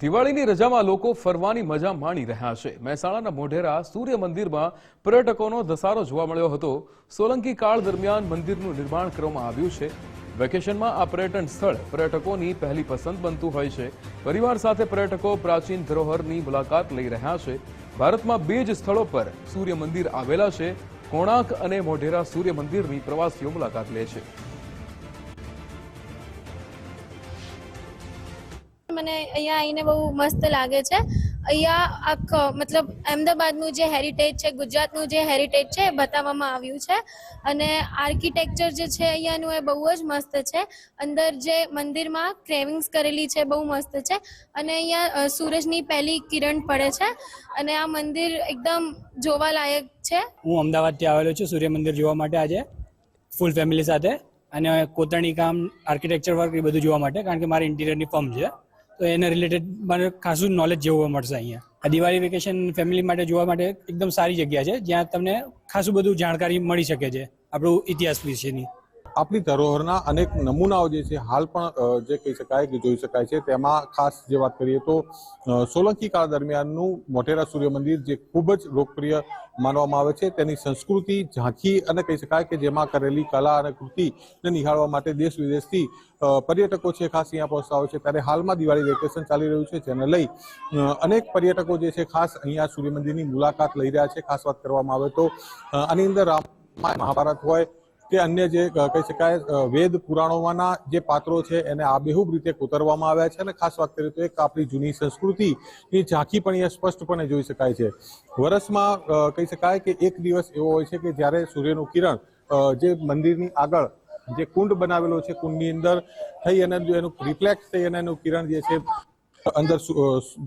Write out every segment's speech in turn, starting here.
દિવાળીની રજામાં લોકો ફરવાની મજા માણી રહ્યા છે. મહેસાણાના મોઢેરા સૂર્ય મંદિરમાં પર્યટકોનો ધસારો જોવા મળ્યો હતો. સોલંકી કાળ દરમિયાન મંદિરનું નિર્માણ કરવામાં આવ્યું છે. વેકેશનમાં આ પર્યટન સ્થળ પર્યટકોની પહેલી પસંદ બનતું હોય છે. પરિવાર સાથે પર્યટકો પ્રાચીન ધરોહરની મુલાકાત લઈ રહ્યા છે. ભારતમાં બે જ સ્થળો પર સૂર્ય મંદિર આવેલા છે. કોણાર્ક અને મોઢેરા સૂર્ય મંદિરની પ્રવાસીઓ મુલાકાત લે છે. મને અહીંયા આવીને બહુ મસ્ત લાગે છે. અહીંયા આખ, મતલબ અમદાવાદનું જે હેરિટેજ છે, ગુજરાતનું જે હેરિટેજ છે એ બતાવવામાં આવ્યું છે. અને આર્કિટેક્ચર જે છે અહીંયાનું એ બહુ જ મસ્ત છે. અંદર જે મંદિરમાં ક્રેવિંગ્સ કરેલી છે બહુ મસ્ત છે. અને અહીંયા સૂરજની પહેલી કિરણ પડે છે. અને આ મંદિર એકદમ જોવાલાયક છે. હું અમદાવાદથી આવેલો છું, સૂર્ય મંદિર જોવા માટે આજે ફૂલ ફેમિલી સાથે. અને કોતરણી કામ આર્કિટેક્ચર વર્ક એ બધું જોવા માટે, કારણ કે મારી ઇન્ટિરિયરની ફર્મ છે. તો એને રિલેટેડ મને ખાસું નોલેજ જોવા મળશે અહીંયા. આ દિવાળી વેકેશન ફેમિલી માટે, જોવા માટે એકદમ સારી જગ્યા છે, જ્યાં તમને ખાસું બધું જાણકારી મળી શકે છે. આપણું ઇતિહાસ વિશેની. આપણી ધરોહરના અનેક નમૂનાઓ જે છે, હાલ પણ જે કહી શકાય કે જોઈ શકાય છે, તેમાં ખાસ જે વાત કરીએ તો સોલંકી કાળ દરમિયાનનું મોટેરા સૂર્ય મંદિર જે ખૂબ જ લોકપ્રિય માનવામાં આવે છે, તેની સંસ્કૃતિ ઝાંખી અને કહી શકાય કે જેમાં કરેલી કલા અને કૃતિને નિહાળવા માટે દેશ વિદેશથી પર્યટકો છે, ખાસ અહીંયા પહોંચતા હોય છે. ત્યારે હાલમાં દિવાળી વેકેશન ચાલી રહ્યું છે, જેને લઈ અનેક પર્યટકો જે છે, ખાસ અહીંયા સૂર્ય મંદિરની મુલાકાત લઈ રહ્યા છે. ખાસ વાત કરવામાં આવે તો આની અંદર રામાયણ, મહાભારત હોય કે અન્ય જે કહી શકાય વેદ પુરાણોમાંના જે પાત્રો છે એને આબેહૂબ રીતે કોતરવામાં આવ્યા છે અને ખાસ વાત કરીએ તો એક આપણી જૂની સંસ્કૃતિની ઝાંખી પણ અહીંયા સ્પષ્ટપણે જોઈ શકાય છે. વર્ષમાં કહી શકાય કે એક દિવસ એવો હોય છે કે જ્યારે સૂર્યનું કિરણ જે મંદિરની આગળ જે કુંડ બનાવેલો છે, કુંડની અંદર થઈ અને એનું રિફ્લેક્ટ થઈ અને એનું કિરણ જે છે અંદર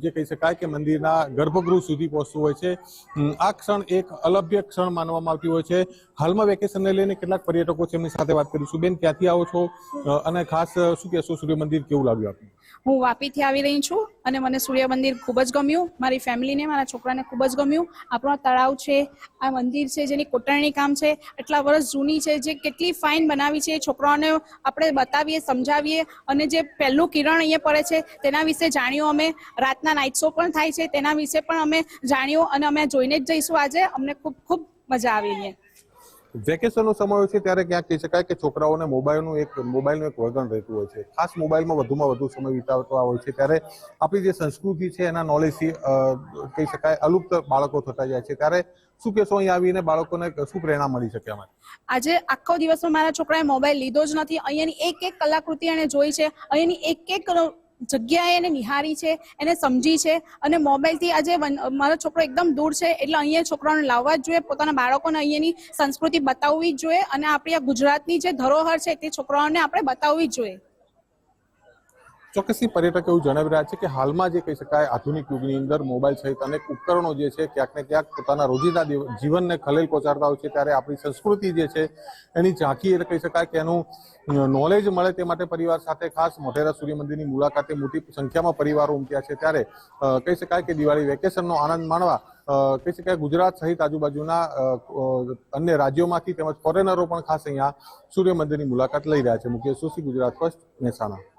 જે કહી શકાય કે મંદિરના ગર્ભગૃહ સુધી પહોંચતું હોય છે. આ ક્ષણ એક અલભ્ય ક્ષણ માનવામાં આવતી હોય છે. હાલમાં વેકેશનને લઈને કેટલાક પર્યટકો છે એમની સાથે વાત કરીશું. બેન, ક્યાંથી આવો છો? અને ખાસ શું કહેશો? સૂર્ય મંદિર કેવું લાગ્યું આપને? હું વાપીથી આવી રહી છું. અને મને સૂર્ય મંદિર ખૂબ જ ગમ્યું. મારી ફેમિલીને, મારા છોકરાને ખૂબ જ ગમ્યું. આપણો તળાવ છે, આ મંદિર છે, જેની કોતરણી કામ છે એટલા વર્ષ જૂની છે, જે કેટલી ફાઇન બનાવી છે, છોકરાઓને આપણે બતાવીએ, સમજાવીએ અને જે પહેલું કિરણ અહીંયા પડે છે, તેના વિશે જાણ્યું અમે. રાતના નાઇટ શો પણ થાય છે, તેના વિશે પણ અમે જાણ્યું અને અમે જોઈને જ જઈશું આજે. અમને ખૂબ ખૂબ મજા આવી અહીંયા. વેકેશનનો સમય હોય છે ત્યારે ક્યાંક કહી શકાય કે છોકરાઓને મોબાઈલનું એક મોબાઈલનું એક વળગણ રહેતું હોય છે. ખાસ મોબાઈલમાં વધુમાં વધુ સમય વિતાવતા હોય છે. ત્યારે આપણી જે સંસ્કૃતિ છે એના નોલેજથી કહી શકાય અલુપ્ત બાળકો થતા જાય છે. ત્યારે શું કહેશો અહીં આવીને બાળકોને શું પ્રેરણા મળી શકે અમારે આજે આખો દિવસમાં મારા છોકરાએ મોબાઈલ લીધો જ નથી. અહીંયાની એક એક કલાકૃતિ એને જોઈ છે. અહીંયાની એક એક જગ્યાએ એને નિહારી છે, એને સમજી છે અને મોબાઈલથી આજે મારો છોકરો એકદમ દૂર છે એટલે અહીંયા છોકરાઓને લાવવા જ જોઈએ, પોતાના બાળકોને અહીંયાની સંસ્કૃતિ બતાવવી જ જોઈએ અને આપણી આ ગુજરાતની જે ધરોહર છે તે છોકરાઓને આપણે બતાવવી જ જોઈએ. ચોક્કસથી પર્યટક એવું જણાવી રહ્યા છે કે હાલમાં જે કહી શકાય આધુનિક યુગની અંદર મોબાઈલ સહિત અનેક ઉપકરણો જે છે ક્યાંક ને ક્યાંક પોતાના રોજિંદા જીવનને ખલેલ પહોંચાડતા હોય છે ત્યારે આપણી સંસ્કૃતિ જે છે એની ઝાંખી એટલે કહી શકાય કે એનું નોલેજ મળે તે માટે પરિવાર સાથે ખાસ મોઢેરા સૂર્ય મંદિરની મુલાકાતે મોટી સંખ્યામાં પરિવારો ઉમટ્યા છે ત્યારે કહી શકાય કે દિવાળી વેકેશનનો આનંદ માણવા કહી શકાય ગુજરાત સહિત આજુબાજુના અન્ય રાજ્યોમાંથી તેમજ ફોરેનરો પણ ખાસ અહીંયા સૂર્ય મંદિરની મુલાકાત લઈ રહ્યા છે. મુકેશ જોશી, ગુજરાત ફર્સ્ટ મહેસાણા.